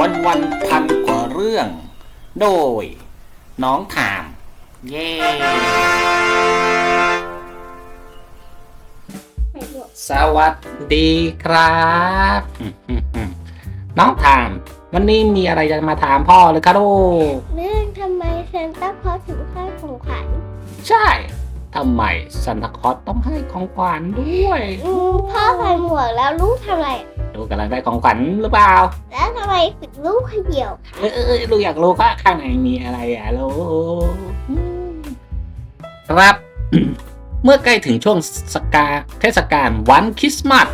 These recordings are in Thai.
วันวันๆพันกว่าเรื่อง โดย น้องถาม เย้ไปบวกสวัสดีครับ น้องถาม วันนี้มีอะไรจะมาถามพ่อเลยครับลูกเรื่องทำไมซานต้าคลอสถึงให้ของขวัญใช่ทำไมซันตาคลอสต้องให้ของขวัญด้วยอืมพ่อใส่หมวกแล้วลูกทำอะไร ลูกกำลังได้ของขวัญหรือเปล่า แล้วทำไมถึงลูกขยเหี่ยวเออเออลูกอยากรู้ว่าข้างในมีอะไรอะลูกอืมครับ เมื่อใกล้ถึงช่วงสกาเทศกาลวันคริสต์มาส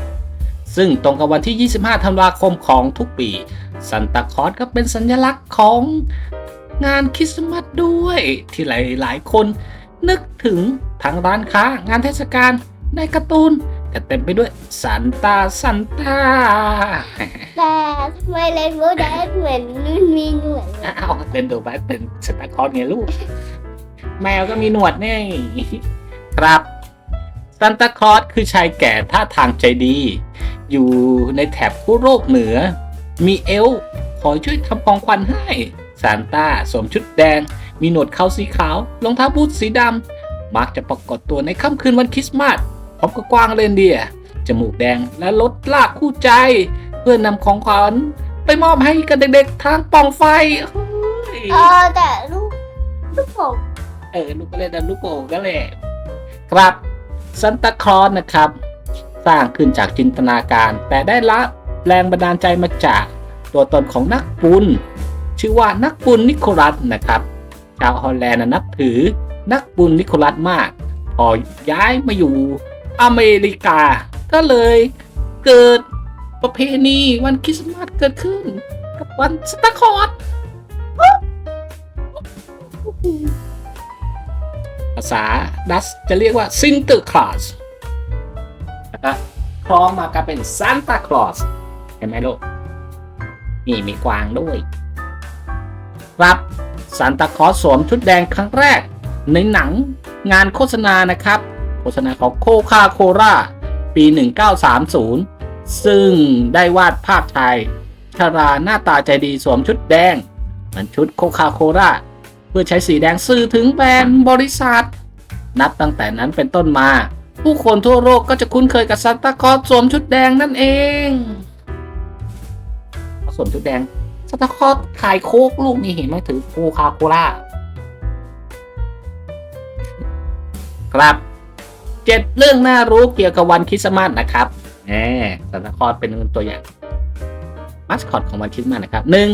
ซึ่งตรงกับวันที่ 25 ธันวาคมของทุกปีซันตาคลอสก็เป็นสัญลักษณ์ของงานคริสต์มาสด้วย ที่หลาย ๆ คนนึกถึงทั้งร้านค้างานเทศกาลในการ์ตูน ก็เต็มไปด้วยซันตาซันตาแต่ทำไมเลนโบว์แดนเหมือนมีหนวดเลยอ้าวเป็นตัวบัสเป็นสตาร์คอนไงลูก แมวก็มีหนวดนี่ครับซันตาคลอสคือชายแก่ท่าทางใจดี อยู่ในแถบผู้โลกเหนือ มีเอลฟ์คอยช่วยทำของขวัญให้ซานต้าสวมชุดแดง มีหนวดเขาสีขาวรองเท้าบูทสีดำมักจะปรากฏตัวในค่ำคืนวันคริสต์มาส พร้อมกับกวางเรนเดียร์จมูกแดงและรถลากคู่ใจ เพื่อนำของขวัญไปมอบให้กับเด็กๆทางปล่องไฟเฮ้ยเออแต่ลูกลูกผมเออลูกก็เล่นดันลูกโป่งก็เลยครับซันตาคลอสนะครับ สร้างขึ้นจากจินตนาการ แต่ได้รับแรงบันดาลใจมาจากตัวตนของนักบุญชื่อว่านักบุญนิโคลัสนะครับชาวฮอลแลนด์น่ะนับถือนักบุญนิโคลัสมากพอย้ายมาอยู่ อเมริกา ก็เลยเกิดประเพณีวันคริสต์มาสเกิดขึ้น กับวันสตาคลอสภาษาดัชจะเรียกว่าซินเตอร์คลาสนะครับคล้องมากันเป็นซานตาคลอสเห็นไหมลูกนี่มีกวางด้วย ครับซานตาคลอสสวมชุดแดงครั้งแรก ในหนังงานโฆษณานะครับ โฆษณาของโคคาโคล่าปี 1930 ซึ่งได้วาดภาพชายชาราหน้าตาใจดีสวมชุดแดง เหมือนชุดโคคาโคล่าเพื่อใช้สีแดงสื่อถึงแบรนด์บริษัท นับตั้งแต่นั้นเป็นต้นมา ผู้คนทั่วโลกก็จะคุ้นเคยกับซานตาคลอสสวมชุดแดงนั่นเองสวมชุดแดงซานตาคลอสขายโค้กลูกนี่เห็นไหมถือโคคาโคล่าครับ เจ็ดเรื่องน่ารู้เกี่ยวกับวันคริสต์มาสนะครับแหมซานตาคลอสเป็นตัวอย่างมัสคอตของวันคริสต์มาสนะครับหนึ่ง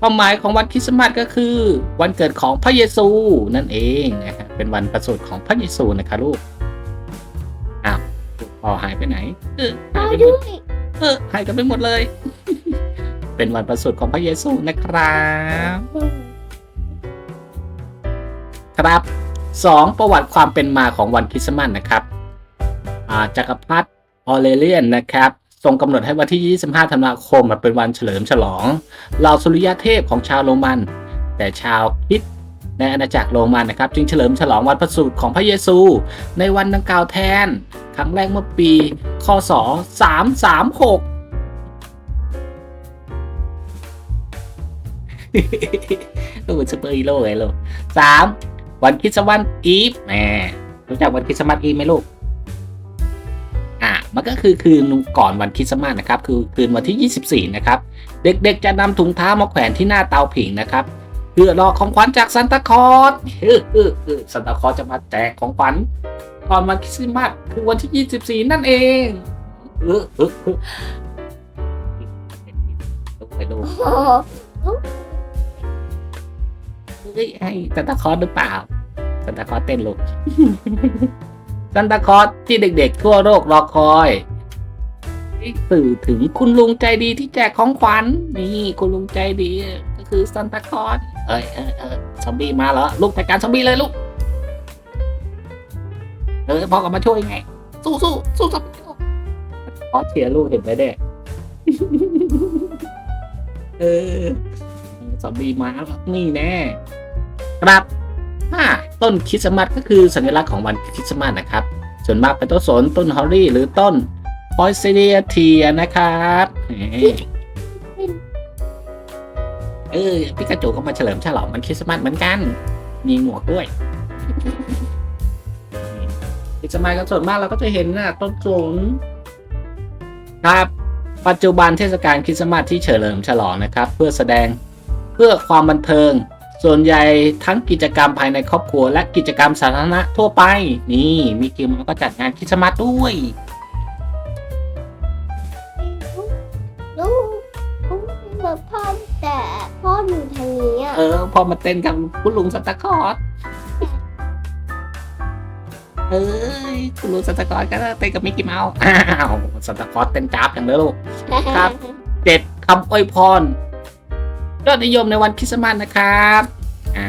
ความหมายของวันคริสต์มาสก็คือ วันเกิดของพระเยซูนั่นเองนะฮะเป็นวันประสูติของพระเยซูนะคะลูกอ้าวพ่อหายไปไหน เออพ่อหายไปหมด้ดวยเออหายกันไปหมดเลย เป็นวันประสูติของพระเยซูนะครับ ครับ สองประวัติความเป็นมาของวันคริสต์มาสนะครับอ่าจักรพรรดิออเรเลียนนะครับทรงกำหนดให้วันที่ 25 ธันวาคมเป็นวันเฉลิมฉลองเหล่าสุริยเทพของชาวโรมัน แต่ชาวคิดในอาณาจักรโรมันนะครับ จึงเฉลิมฉลองวันประสูติของพระเยซู ในวันดังกล่าวแทน ครั้งแรกเมื่อปีคศ 336ลูกเป็นซูเปอร์ฮีโร่ไงลูกสาม วันคริสต์มาสอีฟแหมรู้จักวันคริสต์มาสอีฟไหมลูกอะมันก็คือคืนก่อนวันคริสต์มาสนะครับ คือคืนวันที่ 24 นะครับ เด็กๆจะนำถุงเท้ามาแขวนที่หน้าเตาผิงนะครับเพื่อรอของขวัญจากซันตาคลอสเออเออเออซันตาคลอสจะมาแจกของขวัญก่อนวันคริสต์มาสคือวันที่ 24 นั่นเองเออเออเออไปดูโอ้โหเฮ้ยให้ซันตาคลอสหรือเปล่า ซันตาคอสเต้นลูกซันตาคอสที่เด็กๆ ทั่วโลกรอคอยสื่อถึงคุณลุงใจดีที่แจกของขวัญนี่คุณลุงใจดี ก็คือซันตาคอสเอ้ยเอยเอยซอมบี้มาแล้วลูกจัดการซอมบี้เลยลูกเออพ่อกลับมาช่วยไง สู้สู้สู้ซอมบี้ลูกขอเชียร์ลูกเห็นไหมเด็กเออซอมบี้มาแล้วนี่แน่ ครับอ่า ต้นคริสต์มาสก็คือสัญลักษณ์ของวันคริสต์มาสนะครับ ส่วนมากเป็นต้นสนต้นฮอลลี่ หรือต้นพอยเซเดียเทียนะครับเออพิกาจูก็มาเฉลิมฉลองมันคริสต์มาสเหมือนกัน มีหมวกด้วยคริสต์มาสก็ส่วนมากเราก็จะเห็นน่ะต้นสนครับ ปัจจุบันเทศกาลคริสต์มาสที่เฉลิมฉลองนะครับ เพื่อแสดงเพื่อความบันเทิง ส่วนใหญ่ทั้งกิจกรรมภายในครอบครัว และกิจกรรมสาธารณะทั่วไป นี่มีกิมก็จัดงานคริสต์มาสด้วย ลูกลูกแบบพ่อแต่พ่ออยู่ทางนี้อะเออ พอมาเต้นกับคุณลุงซันตาคอสเอ้ยคุณลุงซันตาคอสก็เต้นกับมิกกี้เมาส์อ้าวซันตาคอสเต้นจ้าบอย่างเลยลูกครับเจ็ดคำอวยพร ยอดนิยมในวันคริสต์มาสนะครับอ่า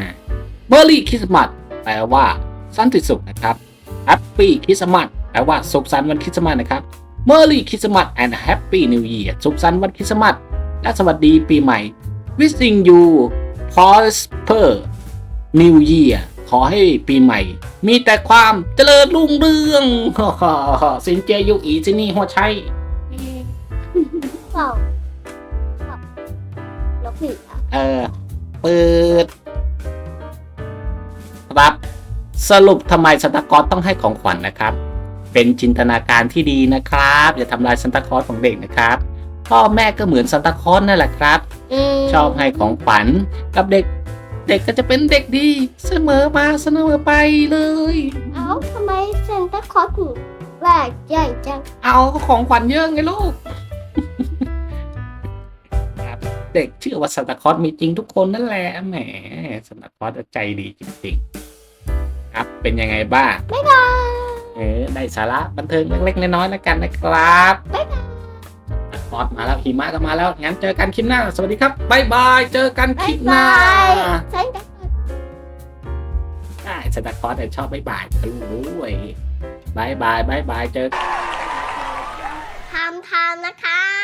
เบอร์รี่คริสต์มาสแปลว่าสันติสุขนะครับแฮปปี้คริสต์มาสแปลว่าสุขสันต์วันคริสต์มาสนะครับเมอร์รี่คริสต์มาส and Happy New Year สุขสันต์วันคริสต์มาสและสวัสดีปีใหม่ Wishing you prosper New Year ขอให้ปีใหม่ มีแต่ความเจริญรุ่งเรืองสินเจยุอีจินี่หัวใช้เปล่าล้วผิดอ่ เออเปิดครับ สรุปทำไมซันตาคลอสต้องให้ของขวัญนะครับ เป็นจินตนาการที่ดีนะครับ อย่าทำลายซันตาคลอสของเด็กนะครับ พ่อแม่ก็เหมือนซันตาคลอสนั่นแหละครับมชอบให้ของขวัญกับเด็ก เด็กก็จะเป็นเด็กดีเสมอมาเสมอไปเลย เอ้าทำไมเซนต้าคลอสถึงแบกใหญ่จัง เอาก็ของขวัญเยอะไงลูกครับ เด็กเชื่อว่าซันตาคลอสมีจริงทุกคนนั่นแหละแหมซันตาคลอสใจดีจริงๆ ครับเป็นยังไงบ้างบ๊ายบายเออได้สาระบันเทิงเล็กๆน้อยๆแล้วกันนะครับบ๊ายบายซันตาคลอสมาแล้วหิมะก็มาแล้วงั้นเจอกันคลิปหน้า สวัสดีครับบ๊ายบายเจอกันคลิปหน้าบายเซนต้าใช่ซันตาคลอสเนี่ชอบบ๊ายบายทะลุด้วยบ๊ายบายบ๊ายบายเจอทำทำนะคะ